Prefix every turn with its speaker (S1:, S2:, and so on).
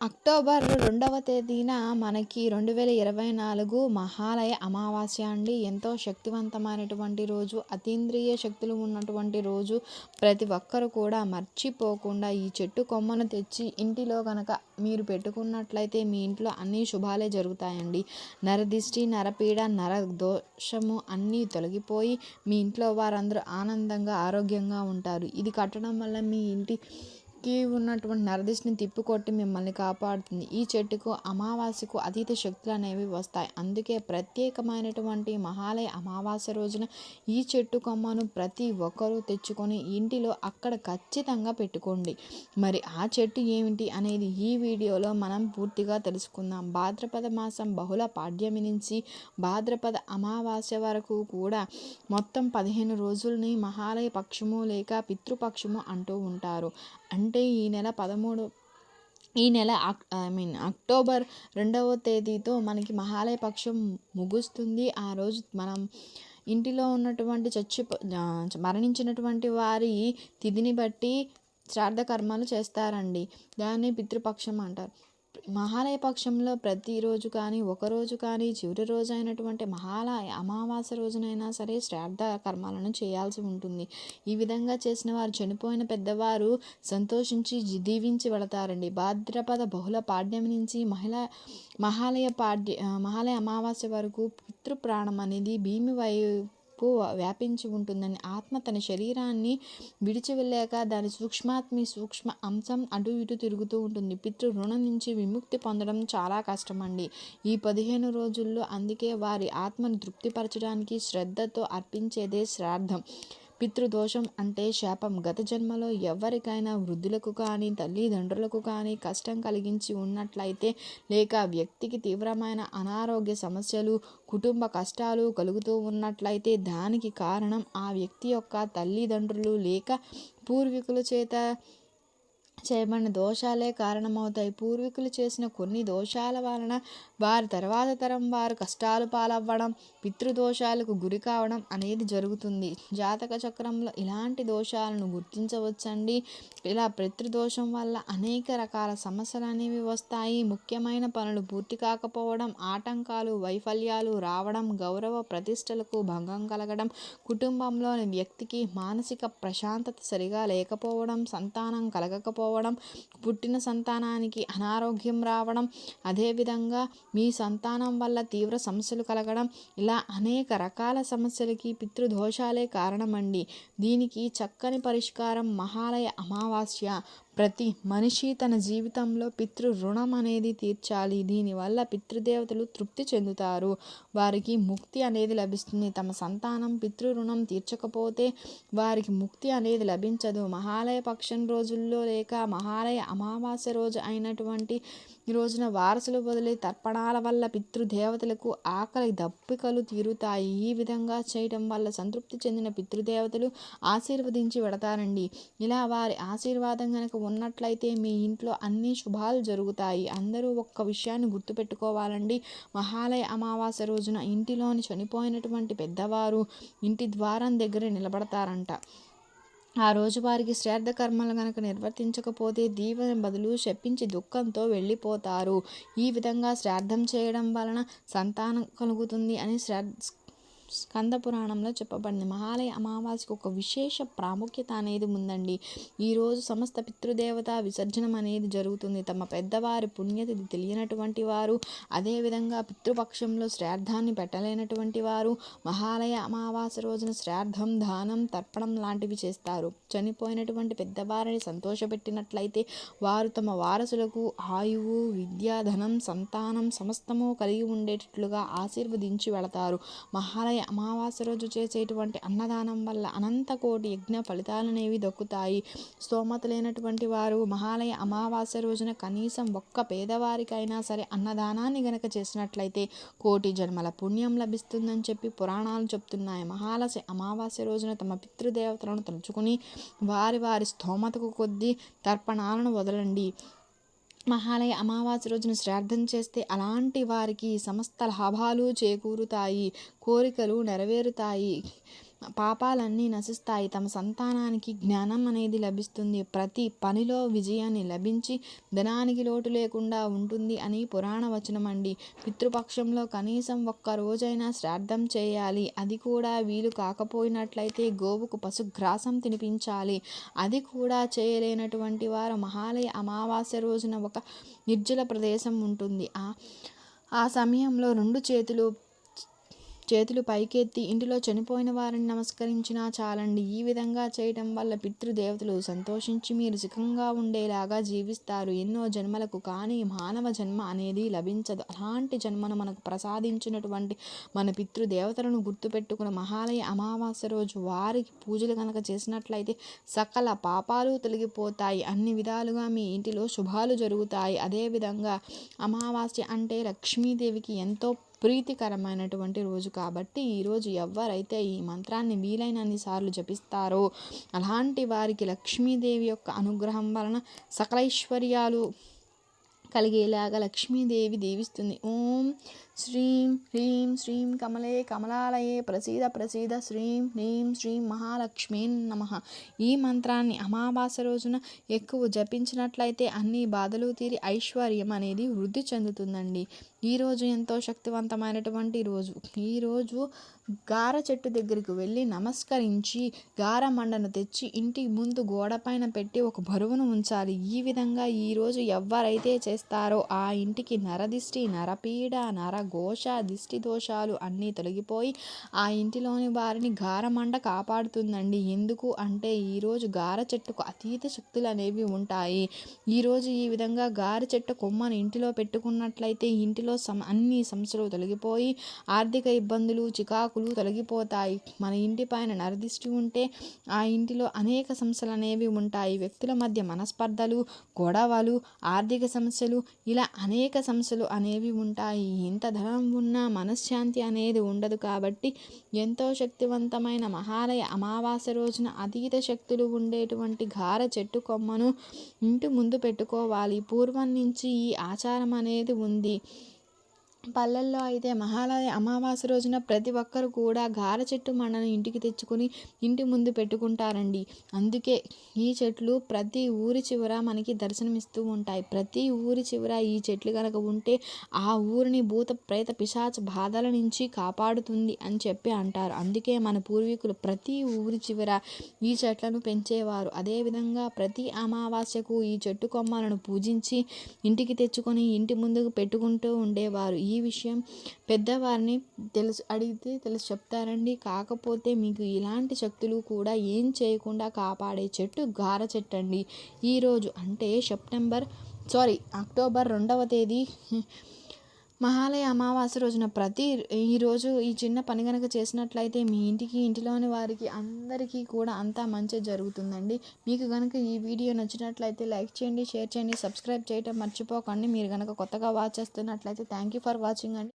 S1: October రెండవ తేదీన మనకి రెండు వేల ఇరవై నాలుగు మహాలయ అమావాస్య అండి. ఎంతో శక్తివంతమైనటువంటి రోజు అతీంద్రియ శక్తులు ఉన్నటువంటి రోజు. ప్రతి ఒక్కరు కూడా మర్చిపోకుండా ఈ చెట్టు కొమ్మను తెచ్చి ఇంటిలో కనుక మీరు పెట్టుకున్నట్లయితే మీ ఇంట్లో అన్ని శుభాలే జరుగుతాయండి. నరదిష్టి నరపీడ నర దోషము అన్నీ తొలగిపోయి మీ ఇంట్లో వారందరూ ఆనందంగా ఆరోగ్యంగా ఉంటారు. ఇది కట్టడం వల్ల మీ ఇంటి కి ఉన్నటువంటి నరదిష్టిని తిప్పికొట్టి మిమ్మల్ని కాపాడుతుంది. ఈ చెట్టుకు అమావాస్యకు అతీత శక్తులు అనేవి వస్తాయి. అందుకే ప్రత్యేకమైనటువంటి మహాలయ అమావాస్య రోజున ఈ చెట్టు కొమ్మను ప్రతి ఒక్కరూ తెచ్చుకొని ఇంటిలో అక్కడ ఖచ్చితంగా పెట్టుకోండి. మరి ఆ చెట్టు ఏమిటి అనేది ఈ వీడియోలో మనం పూర్తిగా తెలుసుకుందాం. భాద్రపద మాసం బహుళ పాడ్యమి నుంచి భాద్రపద అమావాస్య వరకు కూడా మొత్తం పదిహేను రోజుల్ని మహాలయ పక్షము లేక పితృపక్షము అంటూ ఉంటారు. అంటే ఈ నెల పదమూడు ఈ నెల ఐ మీన్ అక్టోబర్ రెండవ తేదీతో మనకి మహాలయ పక్షం ముగుస్తుంది. ఆ రోజు మనం ఇంటిలో ఉన్నటువంటి చచ్చి మరణించినటువంటి వారి తిథిని బట్టి శ్రాద్ధ కర్మలు చేస్తారండి. దాన్ని పితృపక్షం అంటారు. మహాలయ పక్షంలో ప్రతిరోజు కానీ ఒకరోజు కానీ చివరి రోజు అయినటువంటి మహాలయ అమావాస్య రోజునైనా సరే శ్రాద్ధ కర్మాలను చేయాల్సి ఉంటుంది. ఈ విధంగా చేసిన వారు చనిపోయిన పెద్దవారు సంతోషించి దీవించి వెళతారండి. భాద్రపద బహుళ పాడ్యం నుంచి మహిళ మహాలయ పాడ్య మహాలయ అమావాస్య వరకు పితృప్రాణం అనేది భీమి వై ఎక్కువ వ్యాపించి ఉంటుందని ఆత్మ తన శరీరాన్ని విడిచి వెళ్ళాక దాని సూక్ష్మాత్మి సూక్ష్మ అంశం అటు ఇటు తిరుగుతూ ఉంటుంది. పితృ రుణం నుంచి విముక్తి పొందడం చాలా కష్టమండి. ఈ పదిహేను రోజుల్లో అందుకే వారి ఆత్మను తృప్తిపరచడానికి శ్రద్ధతో అర్పించేదే శ్రాద్ధం. పితృదోషం అంటే శాపం. గత జన్మలో ఎవరికైనా వృద్ధులకు కానీ తల్లిదండ్రులకు కానీ కష్టం కలిగించి ఉన్నట్లయితే లేక వ్యక్తికి తీవ్రమైన అనారోగ్య సమస్యలు కుటుంబ కష్టాలు కలుగుతూ ఉన్నట్లయితే దానికి కారణం ఆ వ్యక్తి యొక్క తల్లిదండ్రులు లేక పూర్వీకుల చేత చేయబడిన దోషాలే కారణమవుతాయి. పూర్వీకులు చేసిన కొన్ని దోషాల వలన వారి తర్వాత తరం వారు కష్టాలు పాలవ్వడం పితృదోషాలకు గురి కావడం అనేది జరుగుతుంది. జాతక చక్రంలో ఇలాంటి దోషాలను గుర్తించవచ్చండి. ఇలా పితృదోషం వల్ల అనేక రకాల సమస్యలు అనేవి వస్తాయి. ముఖ్యమైన పనులు పూర్తి కాకపోవడం ఆటంకాలు వైఫల్యాలు రావడం గౌరవ ప్రతిష్టలకు భంగం కలగడం కుటుంబంలోని వ్యక్తికి మానసిక ప్రశాంతత సరిగా లేకపోవడం సంతానం కలగకపోవడం పుట్టిన సంతానానికి అనారోగ్యం రావడం అదేవిధంగా మీ సంతానం వల్ల తీవ్ర సమస్యలు కలగడం ఇలా అనేక రకాల సమస్యలకి పితృదోషాలే కారణమండి. దీనికి చక్కని పరిష్కారం మహాలయ అమావాస్య ప్రతి మనిషి తన జీవితంలో పితృ రుణం అనేది తీర్చాలి. దీనివల్ల పితృదేవతలు తృప్తి చెందుతారు. వారికి ముక్తి అనేది లభిస్తుంది. తమ సంతానం పితృ రుణం తీర్చకపోతే వారికి ముక్తి అనేది లభించదు. మహాలయ పక్షం రోజుల్లో లేక మహాలయ అమావాస్య రోజు అయినటువంటి రోజున వారసులు వదిలే తర్పణాల వల్ల పితృదేవతలకు ఆకలి దప్పికలు తీరుతాయి. ఈ విధంగా చేయటం వల్ల సంతృప్తి చెందిన పితృదేవతలు ఆశీర్వదించి పెడతారండి ఇలా వారి ఆశీర్వాదం కనుక ఉన్నట్లయితే మీ ఇంట్లో అన్ని శుభాలు జరుగుతాయి. అందరూ ఒక్క విషయాన్ని గుర్తుపెట్టుకోవాలండి. మహాలయ అమావాస్య రోజున ఇంటిలోని చనిపోయినటువంటి పెద్దవారు ఇంటి ద్వారం దగ్గర నిలబడతారంట. ఆ రోజు వారికి శ్రాద్ధ కర్మలు కనుక నిర్వర్తించకపోతే దీవెన బదులు చెప్పించి దుఃఖంతో వెళ్ళిపోతారు. ఈ విధంగా శ్రాద్ధం చేయడం వలన సంతానం కలుగుతుంది అని శ్రాద్ధ స్కంద పురాణంలో చెప్పబడింది. మహాలయ అమావాస్యకు ఒక విశేష ప్రాముఖ్యత అనేది ఉందండి. ఈరోజు సమస్త పితృదేవత విసర్జనం అనేది జరుగుతుంది. తమ పెద్దవారి పుణ్యతిథి తెలియనటువంటి వారు అదేవిధంగా పితృపక్షంలో శ్రాద్ధాన్ని పెట్టలేనటువంటి వారు మహాలయ అమావాస్య రోజున శ్రాద్ధం దానం తర్పణం లాంటివి చేస్తారు. చనిపోయినటువంటి పెద్దవారిని సంతోషపెట్టినట్లయితే వారు తమ వారసులకు ఆయువు విద్య ధనం సంతానం సమస్తము కలిగి ఉండేటట్లుగా ఆశీర్వదించి వెళతారు. మహాలయ అమావాస్య రోజు చేసేటువంటి అన్నదానం వల్ల అనంత కోటి యజ్ఞ ఫలితాలనేవి దక్కుతాయి. స్తోమత లేనటువంటి వారు మహాలయ అమావాస్య రోజున కనీసం ఒక్క పేదవారికైనా సరే అన్నదానాన్ని గనక చేసినట్లయితే కోటి జన్మల పుణ్యం లభిస్తుందని చెప్పి పురాణాలు చెప్తున్నాయి. మహాలయ అమావాస్య రోజున తమ పితృదేవతలను తలుచుకుని వారి వారి స్తోమతకు కొద్దీ తర్పణాలను వదలండి. మహాలయ అమావాస్య రోజున శ్రాద్ధం చేస్తే అలాంటి వారికి సమస్త లాభాలు చేకూరుతాయి కోరికలు నెరవేరుతాయి. పాపాలన్నీ నశిస్తాయి. తమ సంతానానికి జ్ఞానం అనేది లభిస్తుంది. ప్రతి పనిలో విజయాన్ని లభించి ధనానికి లోటు లేకుండా ఉంటుంది అని పురాణ వచనం అండి. పితృపక్షంలో కనీసం ఒక్క రోజైనా శ్రాద్ధం చేయాలి. అది కూడా వీలు కాకపోయినట్లయితే గోవుకు పశుగ్రాసం తినిపించాలి. అది కూడా చేయలేనటువంటి వారు మహాలయ అమావాస్య రోజున ఒక నిర్జల ప్రదేశం ఉంటుంది. ఆ ఆ సమయంలో రెండు చేతులు చేతులు పైకెత్తి ఇంటిలో చనిపోయిన వారిని నమస్కరించినా చాలండి. ఈ విధంగా చేయటం వల్ల పితృదేవతలు సంతోషించి మీరు సుఖంగా ఉండేలాగా జీవిస్తారు. ఎన్నో జన్మలకు కానీ మానవ జన్మ అనేది లభించదు. అలాంటి జన్మను మనకు ప్రసాదించినటువంటి మన పితృదేవతలను గుర్తుపెట్టుకున్న మహాలయ అమావాస్య రోజు వారికి పూజలు కనుక చేసినట్లయితే సకల పాపాలు తొలగిపోతాయి. అన్ని విధాలుగా మీ ఇంటిలో శుభాలు జరుగుతాయి. అదేవిధంగా అమావాస్య అంటే లక్ష్మీదేవికి ఎంతో ప్రీతికరమైనటువంటి రోజు కాబట్టి ఈరోజు ఎవరైతే ఈ మంత్రాన్ని వీలైనన్ని సార్లు జపిస్తారో అలాంటి వారికి లక్ష్మీదేవి యొక్క అనుగ్రహం వలన సకలైశ్వర్యాలు కలిగేలాగా లక్ష్మీదేవి దీవిస్తుంది. ఓం శ్రీం హ్రీం శ్రీం కమలే కమలాలయే ప్రసీద ప్రసీద శ్రీం హ్రీం శ్రీం మహాలక్ష్మీ నమ. ఈ మంత్రాన్ని అమావాస్య రోజున ఎక్కువ జపించినట్లయితే అన్ని బాధలు తీరి ఐశ్వర్యం అనేది వృద్ధి చెందుతుందండి. ఈరోజు ఎంతో శక్తివంతమైనటువంటి రోజు. ఈరోజు గార చెట్టు దగ్గరికి వెళ్ళి నమస్కరించి గార మండను తెచ్చి ఇంటి ముందు గోడపైన పెట్టి ఒక బరువును ఉంచాలి. ఈ విధంగా ఈరోజు ఎవరైతే చేస్తారో ఆ ఇంటికి నరదిష్టి నరపీడ నర ఘోష దిష్టి దోషాలు అన్నీ తొలగిపోయి ఆ ఇంటిలోని వారిని గారమండ కాపాడుతుందండి. ఎందుకు అంటే ఈరోజు గార చెట్టుకు అతీత శక్తులు అనేవి ఉంటాయి. ఈరోజు ఈ విధంగా గార చెట్టు కొమ్మను ఇంటిలో పెట్టుకున్నట్లయితే ఇంటిలో సమ అన్ని సమస్యలు తొలగిపోయి ఆర్థిక ఇబ్బందులు చికాకులు తొలగిపోతాయి. మన ఇంటి పైన నరదిష్టి ఉంటే ఆ ఇంటిలో అనేక సమస్యలు అనేవి ఉంటాయి. వ్యక్తుల మధ్య మనస్పర్ధలు గొడవలు ఆర్థిక సమస్యలు ఇలా అనేక సమస్యలు అనేవి ఉంటాయి. ఇంత ధనం ఉన్నా మనశ్శాంతి అనేది ఉండదు కాబట్టి ఎంతో శక్తివంతమైన మహాలయ అమావాస్య రోజున అతీత శక్తులు ఉండేటువంటి ఘార చెట్టు కొమ్మను ఇంటి ముందు పెట్టుకోవాలి. పూర్వం నుంచి ఈ ఆచారం అనేది ఉంది. పల్లెల్లో అయితే మహాలయ అమావాస్య రోజున ప్రతి ఒక్కరు కూడా గార చెట్టు మండను ఇంటికి తెచ్చుకొని ఇంటి ముందు పెట్టుకుంటారండి. అందుకే ఈ చెట్లు ప్రతి ఊరి చివర మనకి దర్శనమిస్తూ ఉంటాయి. ప్రతి ఊరి చివర ఈ చెట్లు కనుక ఉంటే ఆ ఊరిని భూత ప్రేత పిశాచ బాధల నుంచి కాపాడుతుంది అని చెప్పి అంటారు. అందుకే మన పూర్వీకులు ప్రతి ఊరి చివర ఈ చెట్లను పెంచేవారు. అదేవిధంగా ప్రతి అమావాస్యకు ఈ చెట్టు కొమ్మలను పూజించి ఇంటికి తెచ్చుకొని ఇంటి ముందుకు పెట్టుకుంటూ ఉండేవారు. ఈ విషయం పెద్దవారిని తెలుసు అడిగితే తెలుసు చెప్తారండి. కాకపోతే మీకు ఇలాంటి శక్తులు కూడా ఏం చేయకుండా కాపాడే చెట్టు గార చెట్టు అండి ఈరోజు అంటే సెప్టెంబర్ సారీ అక్టోబర్ రెండవ తేదీ మహాలయ అమావాస్య రోజున ప్రతి ఈరోజు ఈ చిన్న పని కనుక చేసినట్లయితే మీ ఇంటికి ఇంటిలోని వారికి అందరికీ కూడా అంతా మంచి జరుగుతుందండి. మీకు కనుక ఈ వీడియో నచ్చినట్లయితే లైక్ చేయండి షేర్ చేయండి సబ్స్క్రైబ్ చేయటం మర్చిపోకండి. మీరు కనుక కొత్తగా వాచ్ చేస్తున్నట్లయితే థ్యాంక్ యూ ఫర్ వాచింగ్ అండి.